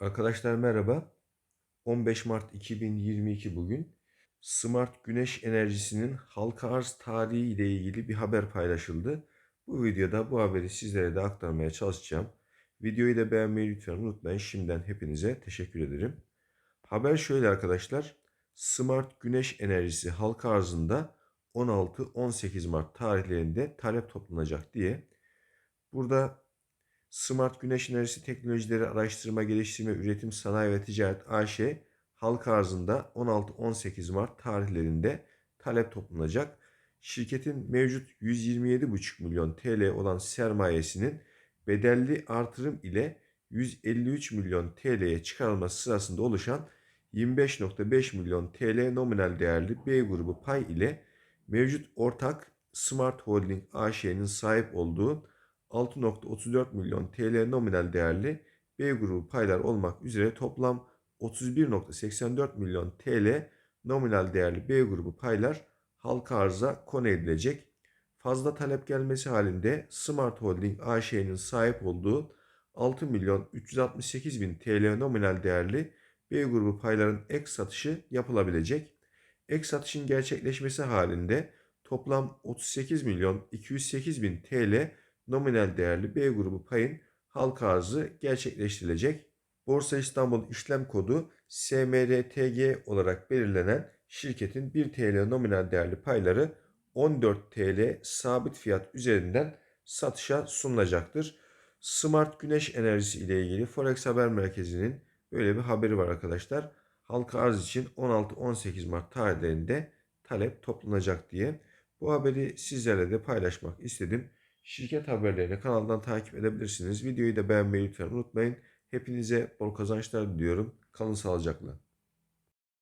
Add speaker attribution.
Speaker 1: Arkadaşlar merhaba. 15 Mart 2022 bugün. Smart güneş enerjisinin halka arz tarihi ile ilgili bir haber paylaşıldı. Bu videoda bu haberi sizlere de aktarmaya çalışacağım. Videoyu da beğenmeyi lütfen unutmayın. Şimdiden hepinize teşekkür ederim. Haber şöyle arkadaşlar. Smart güneş enerjisi halka arzında 16-18 Mart tarihlerinde talep toplanacak diye. Burada Smart Güneş Enerjisi Teknolojileri Araştırma Geliştirme Üretim Sanayi ve Ticaret AŞ halka arzında 16-18 Mart tarihlerinde talep toplanacak. Şirketin mevcut 127,5 milyon TL olan sermayesinin bedelli artırım ile 153 milyon TL'ye çıkarılması sırasında oluşan 25.5 milyon TL nominal değerli B grubu pay ile mevcut ortak Smart Holding AŞ'nin sahip olduğu 6.34 milyon TL nominal değerli B grubu paylar olmak üzere toplam 31.84 milyon TL nominal değerli B grubu paylar halka arza konu edilecek. Fazla talep gelmesi halinde Smart Holding AŞ'nin sahip olduğu 6 milyon 368 bin TL nominal değerli B grubu payların ek satışı yapılabilecek. Ek satışın gerçekleşmesi halinde toplam 38 milyon 208 bin TL nominal değerli B grubu payın halka arzı gerçekleştirilecek. Borsa İstanbul işlem kodu SMRTG olarak belirlenen şirketin 1 TL nominal değerli payları 14 TL sabit fiyat üzerinden satışa sunulacaktır. Smart güneş enerjisi ile ilgili Forex Haber Merkezi'nin böyle bir haberi var arkadaşlar. Halka arz için 16-18 Mart tarihlerinde talep toplanacak diye. Bu haberi sizlerle de paylaşmak istedim. Şirket haberlerini kanaldan takip edebilirsiniz. Videoyu da beğenmeyi lütfen unutmayın. Hepinize bol kazançlar diliyorum. Kalın sağlıcakla.